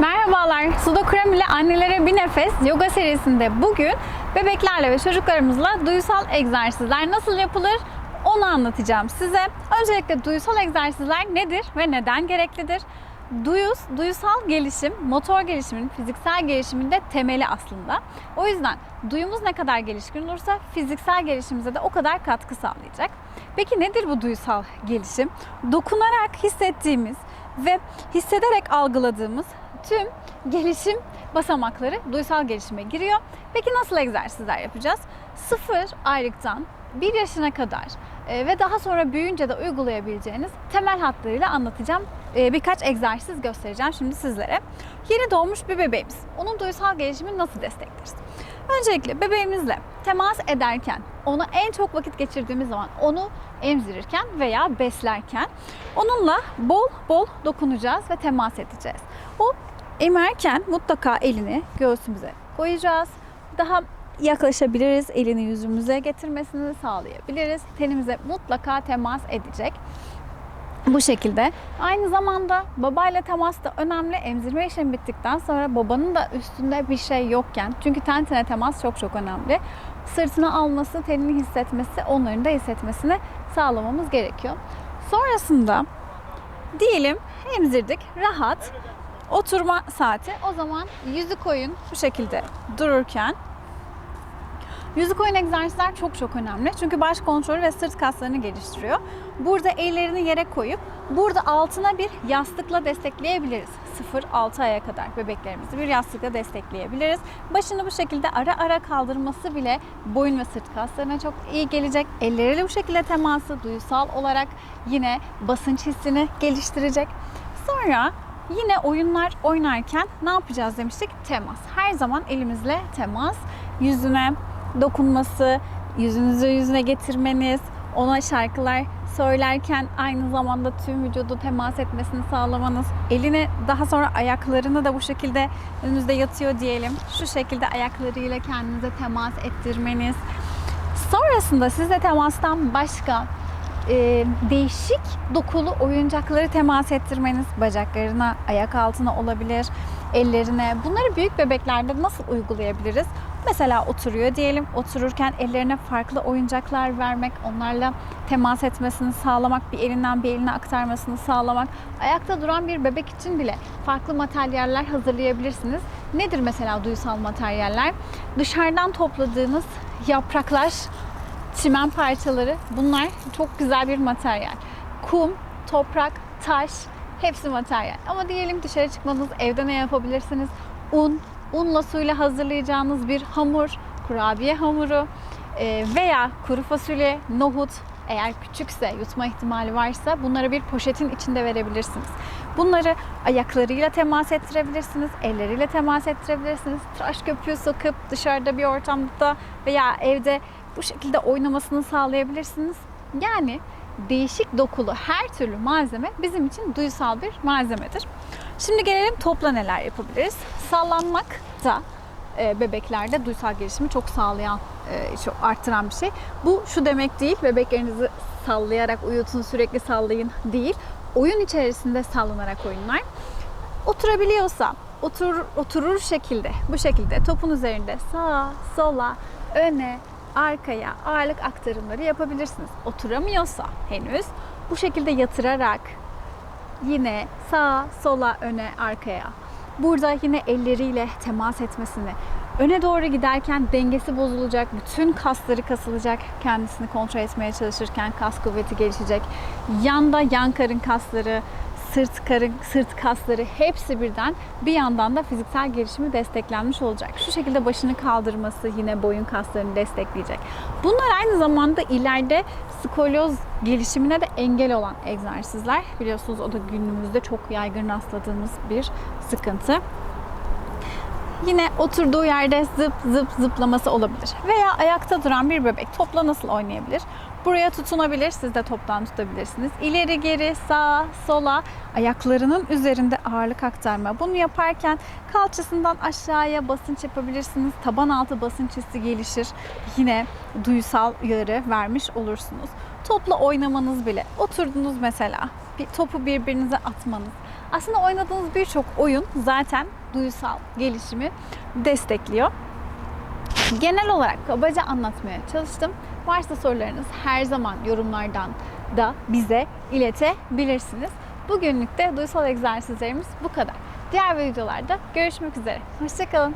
Merhabalar, Sudo Krem ile Annelere Bir Nefes yoga serisinde bugün bebeklerle ve çocuklarımızla duysal egzersizler nasıl yapılır onu anlatacağım size. Öncelikle duysal egzersizler nedir ve neden gereklidir? Duyus, duyusal gelişim, motor gelişimin, fiziksel gelişimin de temeli aslında. O yüzden duyumuz ne kadar gelişkin olursa fiziksel gelişimimize de o kadar katkı sağlayacak. Peki nedir bu duysal gelişim? Dokunarak hissettiğimiz ve hissederek algıladığımız tüm gelişim basamakları duysal gelişime giriyor. Peki nasıl egzersizler yapacağız? Sıfır aylıktan 1 yaşına kadar e, ve daha sonra büyüyünce de uygulayabileceğiniz temel hatlarıyla anlatacağım. E, Birkaç egzersiz göstereceğim şimdi sizlere. Yeni doğmuş bir bebeğimiz. Onun duysal gelişimini nasıl destekleriz? Öncelikle bebeğimizle temas ederken, ona en çok vakit geçirdiğimiz zaman onu emzirirken veya beslerken onunla bol bol dokunacağız ve temas edeceğiz. O emerken mutlaka elini göğsümüze koyacağız. Daha yaklaşabiliriz. Elini yüzümüze getirmesini sağlayabiliriz. Tenimize mutlaka temas edecek. Bu şekilde. Aynı zamanda babayla temas da önemli. Emzirme işlemi bittikten sonra babanın da üstünde bir şey yokken çünkü ten tene temas çok çok önemli. Sırtını alması, tenini hissetmesi, onların da hissetmesini sağlamamız gerekiyor. Sonrasında diyelim emzirdik, rahat oturma saati. O zaman yüzü koyun bu şekilde dururken Yüzü koyun egzersizler çok çok önemli. Çünkü baş kontrolü ve sırt kaslarını geliştiriyor. Burada ellerini yere koyup burada altına bir yastıkla destekleyebiliriz. 0-6 aya kadar bebeklerimizi bir yastıkla destekleyebiliriz. Başını bu şekilde ara ara kaldırması bile boyun ve sırt kaslarına çok iyi gelecek. Elleriyle bu şekilde teması duysal olarak yine basınç hissini geliştirecek. Sonra Yine oyunlar oynarken ne yapacağız demiştik? Temas. Her zaman elimizle temas. Yüzüne dokunması, yüzünüzü yüzüne getirmeniz, ona şarkılar söylerken aynı zamanda tüm vücudu temas etmesini sağlamanız, elini daha sonra ayaklarını da bu şekilde önünüzde yatıyor diyelim. Şu şekilde ayaklarıyla kendinize temas ettirmeniz. Sonrasında sizle temastan başka e, değişik dokulu oyuncakları temas ettirmeniz bacaklarına, ayak altına olabilir, ellerine. Bunları büyük bebeklerde nasıl uygulayabiliriz? Mesela oturuyor diyelim. Otururken ellerine farklı oyuncaklar vermek, onlarla temas etmesini sağlamak, bir elinden bir eline aktarmasını sağlamak. Ayakta duran bir bebek için bile farklı materyaller hazırlayabilirsiniz. Nedir mesela duysal materyaller? Dışarıdan topladığınız yapraklar, çimen parçaları bunlar çok güzel bir materyal. Kum, toprak, taş hepsi materyal. Ama diyelim dışarı çıkmadınız evde ne yapabilirsiniz? Un, unla suyla hazırlayacağınız bir hamur, kurabiye hamuru e, veya kuru fasulye, nohut eğer küçükse, yutma ihtimali varsa bunları bir poşetin içinde verebilirsiniz. Bunları ayaklarıyla temas ettirebilirsiniz, elleriyle temas ettirebilirsiniz. Tıraş köpüğü sokup dışarıda bir ortamda veya evde bu şekilde oynamasını sağlayabilirsiniz. Yani değişik dokulu her türlü malzeme bizim için duysal bir malzemedir. Şimdi gelelim topla neler yapabiliriz. Sallanmak da e, bebeklerde duysal gelişimi çok sağlayan, e, çok arttıran bir şey. Bu şu demek değil, bebeklerinizi sallayarak uyutun, sürekli sallayın değil. Oyun içerisinde sallanarak oyunlar. Oturabiliyorsa, otur, oturur şekilde, bu şekilde topun üzerinde sağa, sola, öne, arkaya ağırlık aktarımları yapabilirsiniz. Oturamıyorsa henüz bu şekilde yatırarak yine sağa, sola, öne, arkaya. Burada yine elleriyle temas etmesini, öne doğru giderken dengesi bozulacak, bütün kasları kasılacak, kendisini kontrol etmeye çalışırken kas kuvveti gelişecek. Yanda yan karın kasları, sırt karın, sırt kasları hepsi birden bir yandan da fiziksel gelişimi desteklenmiş olacak. Şu şekilde başını kaldırması yine boyun kaslarını destekleyecek. Bunlar aynı zamanda ileride skolyoz gelişimine de engel olan egzersizler. Biliyorsunuz o da günümüzde çok yaygın rastladığımız bir sıkıntı. Yine oturduğu yerde zıp zıp zıplaması olabilir. Veya ayakta duran bir bebek topla nasıl oynayabilir? Buraya tutunabilir, siz de toptan tutabilirsiniz. İleri geri, sağa, sola, ayaklarının üzerinde ağırlık aktarma. Bunu yaparken kalçasından aşağıya basınç yapabilirsiniz. Taban altı basınç hissi gelişir. Yine duysal uyarı vermiş olursunuz. Topla oynamanız bile. Oturdunuz mesela, bir topu birbirinize atmanız, Aslında oynadığınız birçok oyun zaten duysal gelişimi destekliyor. Genel olarak kabaca anlatmaya çalıştım. Varsa sorularınız her zaman yorumlardan da bize iletebilirsiniz. Bugünlük de duysal egzersizlerimiz bu kadar. Diğer videolarda görüşmek üzere. Hoşçakalın.